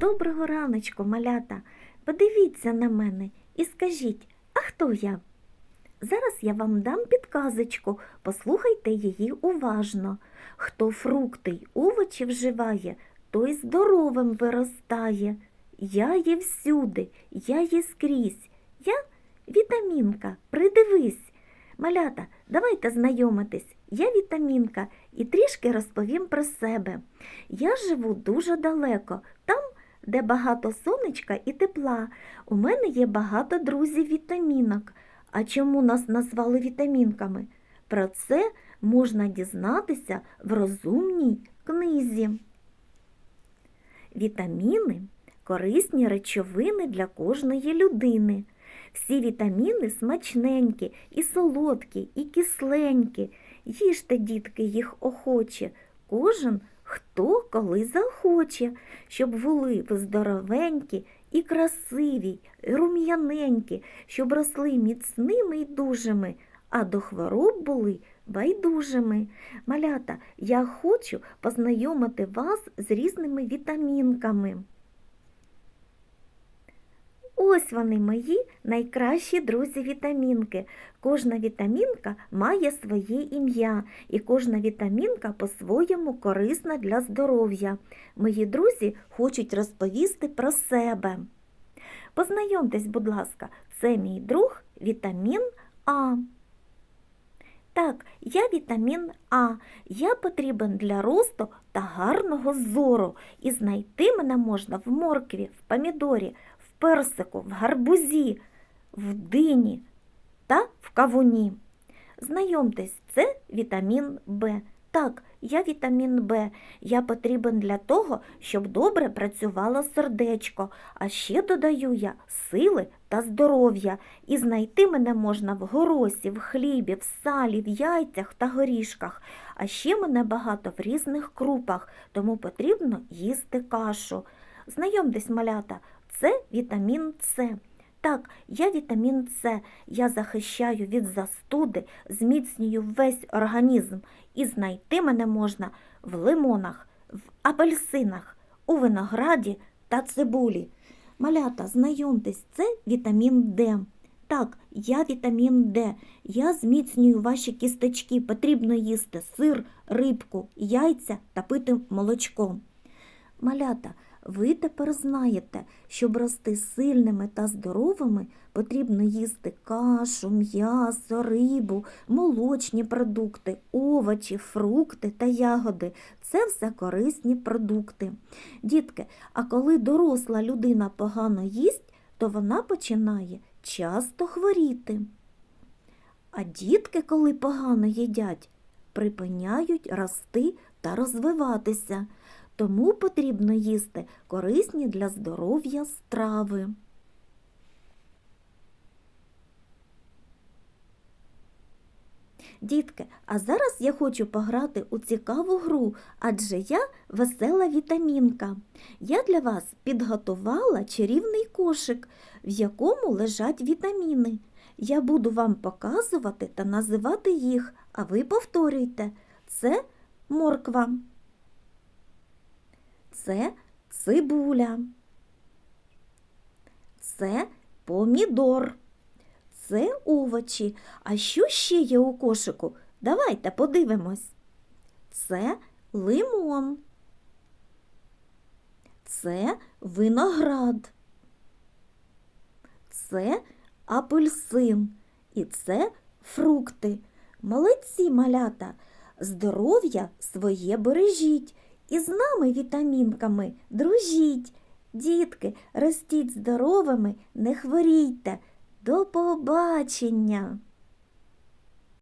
Доброго раночку, малята. Подивіться на мене і скажіть, а хто я? Зараз я вам дам підказочку, послухайте її уважно. Хто фрукти й овочі вживає, той здоровим виростає. Я є всюди, я є скрізь. Я вітамінка, придивись. Малята, давайте знайомитись. Я вітамінка і трішки розповім про себе. Я живу дуже далеко, там, де багато сонечка і тепла. У мене є багато друзів вітамінок. А чому нас назвали вітамінками? Про це можна дізнатися в розумній книзі. Вітаміни корисні речовини для кожної людини. Всі вітаміни смачненькі, і солодкі, і кисленькі. Їжте, дітки, їх охоче. Кожен хто коли захоче, щоб були здоровенькі і красиві, і рум'яненькі, щоб росли міцними й дужими, а до хвороб були байдужими. Малята, я хочу познайомити вас з різними вітамінками. Ось вони мої найкращі друзі вітамінки. Кожна вітамінка має своє ім'я, і кожна вітамінка по-своєму корисна для здоров'я. Мої друзі хочуть розповісти про себе. Познайомтесь, будь ласка, це мій друг вітамін А. Так, я вітамін А. Я потрібен для росту та гарного зору. І знайти мене можна в моркві, в помідорі, персику, в гарбузі, в дині та в кавуні. Знайомтесь, це вітамін Б. Так, я вітамін Б. Я потрібен для того, щоб добре працювало сердечко, а ще додаю я сили та здоров'я. І знайти мене можна в горосі, в хлібі, в салі, в яйцях та горішках. А ще мене багато в різних крупах, тому потрібно їсти кашу. Знайомтесь, малята, це вітамін С. Так, я вітамін С. Я захищаю від застуди, зміцнюю весь організм. І знайти мене можна в лимонах, в апельсинах, у винограді та цибулі. Малята, знайомтесь, це вітамін Д. Так, я вітамін Д. Я зміцнюю ваші кісточки. Потрібно їсти сир, рибку, яйця та пити молочко. Малята, ви тепер знаєте, щоб рости сильними та здоровими, потрібно їсти кашу, м'ясо, рибу, молочні продукти, овочі, фрукти та ягоди. Це все корисні продукти. Дітки, а коли доросла людина погано їсть, то вона починає часто хворіти. А дітки, коли погано їдять, припиняють рости та розвиватися. Тому потрібно їсти корисні для здоров'я страви. Дітки, а зараз я хочу пограти у цікаву гру, адже я весела вітамінка. Я для вас підготувала чарівний кошик, в якому лежать вітаміни. Я буду вам показувати та називати їх, а ви повторюйте. Це морква. Це цибуля. Це помідор. Це овочі. А що ще є у кошику? Давайте подивимось. Це лимон. Це виноград. Це апельсин. І це фрукти. Молодці малята. Здоров'я своє бережіть. І з нами вітамінками дружіть. Дітки, ростіть здоровими, не хворійте. До побачення!